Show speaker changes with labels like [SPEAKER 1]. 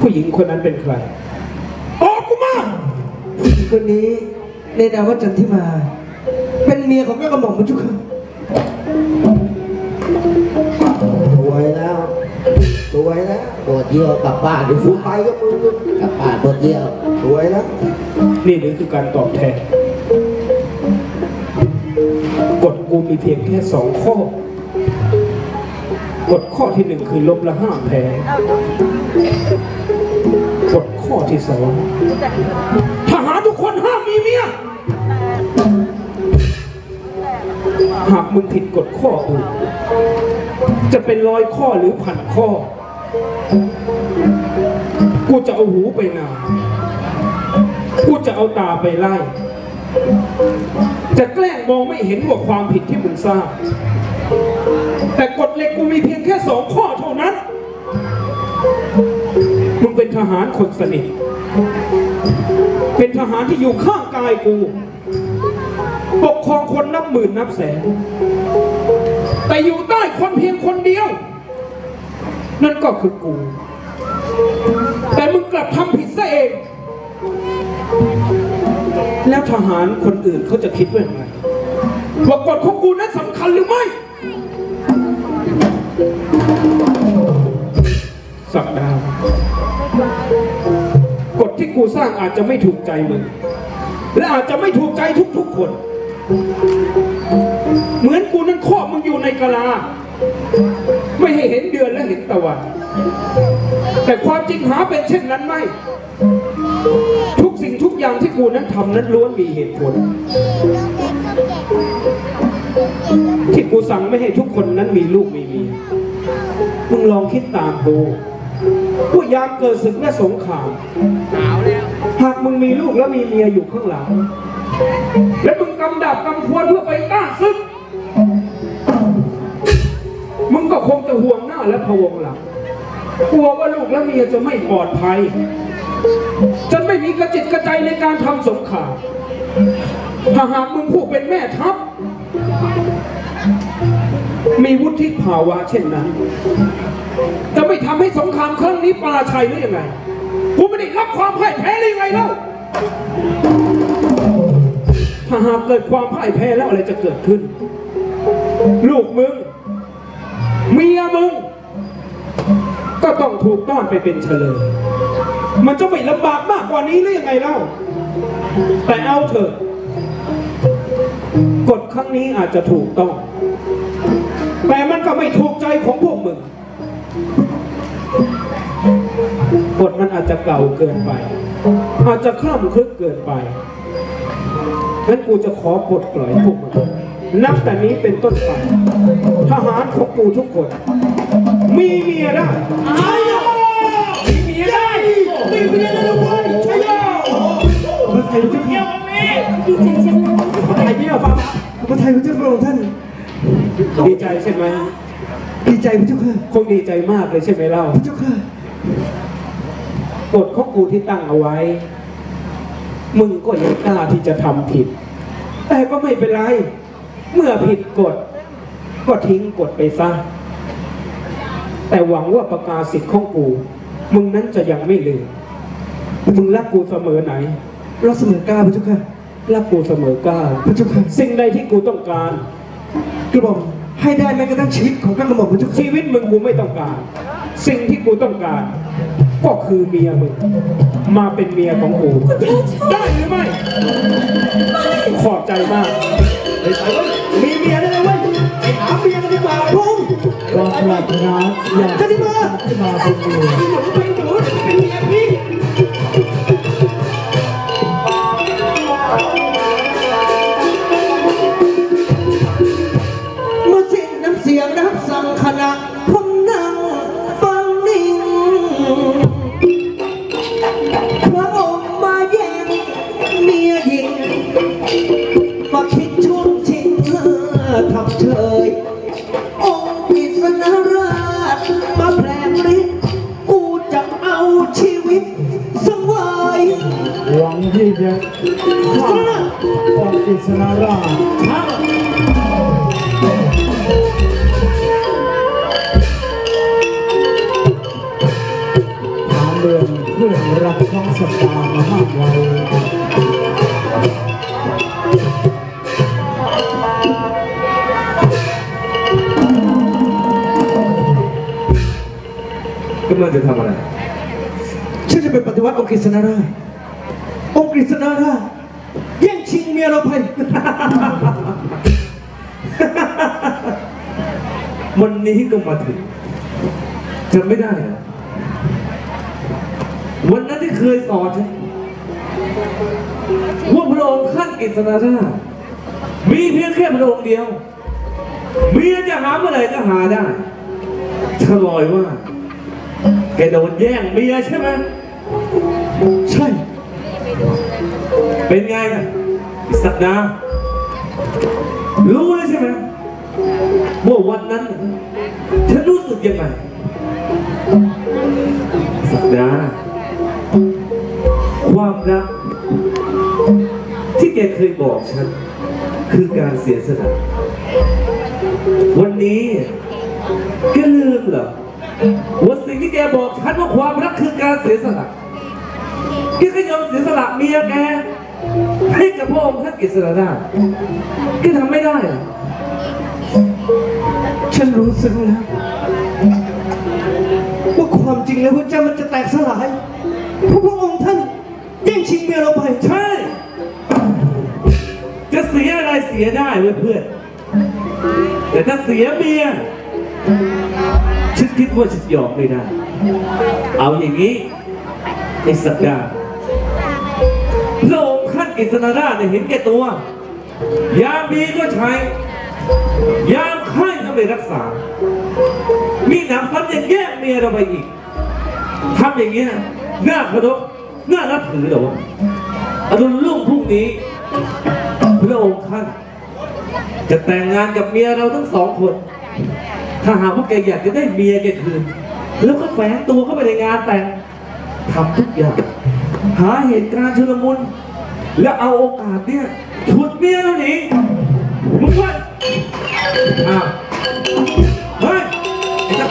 [SPEAKER 1] ผู้หญิงคนนั้นเป็นใคร บอกกูมา
[SPEAKER 2] ผู้หญิงคนนี้ในนามว่าจันทิมา เป็นเมียของแม่กระหม่อมพระเจุค่ะ
[SPEAKER 3] สวยแล้วสวยแล้ว
[SPEAKER 4] ปวดเยี่ยวกลับบ้านดิ
[SPEAKER 3] กูไปก็มึง
[SPEAKER 4] กลับบ้านปวดเยี่ยว
[SPEAKER 3] สวยแล้ว
[SPEAKER 1] นี่หรือคือการตอบแทน กฎกูมีเพียงแค่สองข้อ กฎข้อที่หนึ่งคือลบละห้าแพ้กฎข้อที่สองทหารทุกคนห้ามมีเมีย หากมึงผิดกฎข้ออื่นจะเป็นร้อยข้อหรือพันข้อ กูจะเอาหูไปนา กูจะเอาตาไปไล่ จะแกล้งมองไม่เห็นว่าความผิดที่มึงสร้างแต่กฎ ทหารคนสนิท เป็นทหารที่อยู่ข้างกายกู ปกครองคนนับหมื่นนับแสน แต่อยู่ใต้คนเพียงคนเดียว นั่นก็คือกู แต่มึงกลับทำผิดซะเอง แล้วทหารคนอื่นเขาจะคิดว่าอย่างไรว่ากฎของกูนั้นสำคัญหรือไม่สักดาว กูสร้างอาจจะไม่ถูกใจมึง และอาจจะไม่ถูกใจทุกๆคน เหมือนกูนั้นครอบมึงอยู่ในกะลา ไม่ให้เห็นเดือนและเห็นตะวัน แต่ความจริงหาเป็นเช่นนั้นไม่ ทุกสิ่งทุกอย่างที่กูนั้นทำนั้นล้วนมีเหตุผล ที่กูสั่งไม่ให้ทุกคนนั้นมีลูกมีเมียมึงลองคิดตามกู ว่ายามเกิดศึกและสงครามหากมึงมีลูกแล้วมีเมียอยู่ข้างหลัง และมึงกำดับกำพวนเพื่อไปต้านศึก มึงก็คงจะห่วงหน้าและพะวงหลัง กลัวว่าลูกและเมียจะไม่ปลอดภัย จนไม่มีกระจิตกระใจในการทำสงครามถ้าหากมึงผู้เป็นแม่ทัพ มีวุฒิภาวะเช่นนั้น จะไม่ทำให้สงครามครั้งนี้ปราชัยหรือยังไง กูไม่ได้รับความพ่ายแพ้หรือยังไงเล่าถ้าหากเกิดความพ่ายแพ้แล้วอะไรจะเกิดขึ้น ลูกมึง เมียมึง ก็ต้องถูกต้อนไปเป็นเฉลย มันจะไม่ลำบากมากกว่านี้หรือยังไงเล่า แต่เอาเถอะกฎครั้งนี้อาจจะถูกต้อง แต่มันก็ไม่ถูกใจของพวกมึง กฎมันอาจจะเก่าเกินไป อาจจะคล่ำคลึกเกินไปงั้นกูจะขอปลดปล่อยพวกมึงนับแต่นี้เป็นต้นไปทหารของกูทุกคน มีเมียได้มีเมียได้มีเมียได้แล้วเว้ยใช่ย่อ
[SPEAKER 2] พระไทยพระเจ้าค่ะ
[SPEAKER 1] ไอ้เบี้ยฟัง
[SPEAKER 2] พระไทยพระเจ้าพระองค์ท่าน
[SPEAKER 1] ดีใจใช่ไหม
[SPEAKER 2] ดีใจพระเจ้าค่ะ
[SPEAKER 1] คงดีใจมากเลยใช่ไหมเล่า
[SPEAKER 2] พระเจ้าค่ะ
[SPEAKER 1] กฎของกูที่ตั้งเอาไว้ มึงก็ยังกล้าที่จะทำผิด แต่ก็ไม่เป็นไร เมื่อผิดกฎ ก็ทิ้งกฎไปซะ แต่หวังว่าประกาศสิทธิ์ของกู มึงนั้นจะยังไม่ลืม มึงรักกูเสมอไหน
[SPEAKER 2] เราเสมอกล้าพระเจ้าค่ะ
[SPEAKER 1] รักกูเสมอก้าว
[SPEAKER 2] พระเจ้าค่ะ
[SPEAKER 1] สิ่งใดที่กูต้องการ
[SPEAKER 2] กระหม่อม ให้ได้แม้กระทั่งชีวิตของกระหม่อมพระเจ้าค่ะ
[SPEAKER 1] ชีวิตมึงกูไม่ต้องการ สิ่งที่กูต้องการ ก็คือเมียมึงมาเป็นเมียของกูได้หรือไม่ ขอบใจมากเฮ้ยไปเว้ยมีเมียได้เลยเว้ยไปหาเมียกันดีกว่าพุ่ง
[SPEAKER 4] ความปรารถนาอยาก
[SPEAKER 2] จันทิมา
[SPEAKER 4] ที่มาเป็นเมีย
[SPEAKER 1] หนูไปหนูเป็นเมียพี่
[SPEAKER 2] ขณะผมนั่งฟังนิ่งพระองค์มาแย่งเมียหญิงมาคิดช่วงชิงเธอทำเฉยองค์อิสนาราชมาแผลงฤทธิ์กูจะเอาชีวิตสงวย
[SPEAKER 4] หวังที่จะฆ่าองค์อิสนาราช กของสตาร์มาห้ามไว้
[SPEAKER 5] กำลังจะทำอะไร
[SPEAKER 2] ฉันจะไปปฏิวัติองค์กฤษณาราชองค์กฤษณาราชแย่งชิงเมียเราไป
[SPEAKER 5] วันนี้ก็มาถึงจำไม่ได้เหรอ วันนั้นที่เคยสอนฉันว่าพระองค์ท่านกฤษณราชมีเพียงแค่พระองค์เดียวเมียจะหาเมื่อไหร่ก็หาได้ฉลอยว่า แกโดนแย่งเมียใช่ไหม
[SPEAKER 2] ใช่
[SPEAKER 5] เป็นไงนะสักดาห์รู้เลยใช่ไหมว่าวันนั้น ฉันรู้สึกยังไงสักดาห์ ความรัก ที่แกเคยบอกฉัน คือการเสียสละวันนี้แกลืมเหรอว่าสิ่งที่แกบอกฉันว่าความรักคือการเสียสละแกก็ยอมเสียสละเมียแกให้กับพระองค์ท่านกฤษณะได้แกทำไม่ได้เหรอ
[SPEAKER 2] ฉันรู้ซึ้งแล้วว่าความจริงแล้วพระเจ้ามันจะแตกสลายเพราะพระองค์
[SPEAKER 5] ใช่ จะเสียอะไรเสียได้เว้ยเพื่อน แต่ถ้าเสียเมียฉันคิดว่าฉันยอมไม่ได้ เอาอย่างนี้ไอ้สักดาพระองค์ท่านกฤษณราชเนี่ยเห็นแก่ตัว ยามดีก็ใช้ ยามไข้ก็ไม่รักษา มีหนำซ้ำยังแย่งเมียเราไปอีกทำอย่างเงี้น่าเคารพน่านับถือเหรอวะ อรุณรุ่งพรุ่งนี้พระองค์ท่านจะแต่งงานกับเมียเราทั้งสองคน ถ้าหากว่าแกอยากจะได้เมียแกคืน แล้วก็แฝงตัวเข้าไปในงานแต่งทำทุกอย่าง หาเหตุการณ์ชุลมุน แล้วเอาโอกาสเนี่ยฉุดเมียเราหนีมึงว่าอ้าว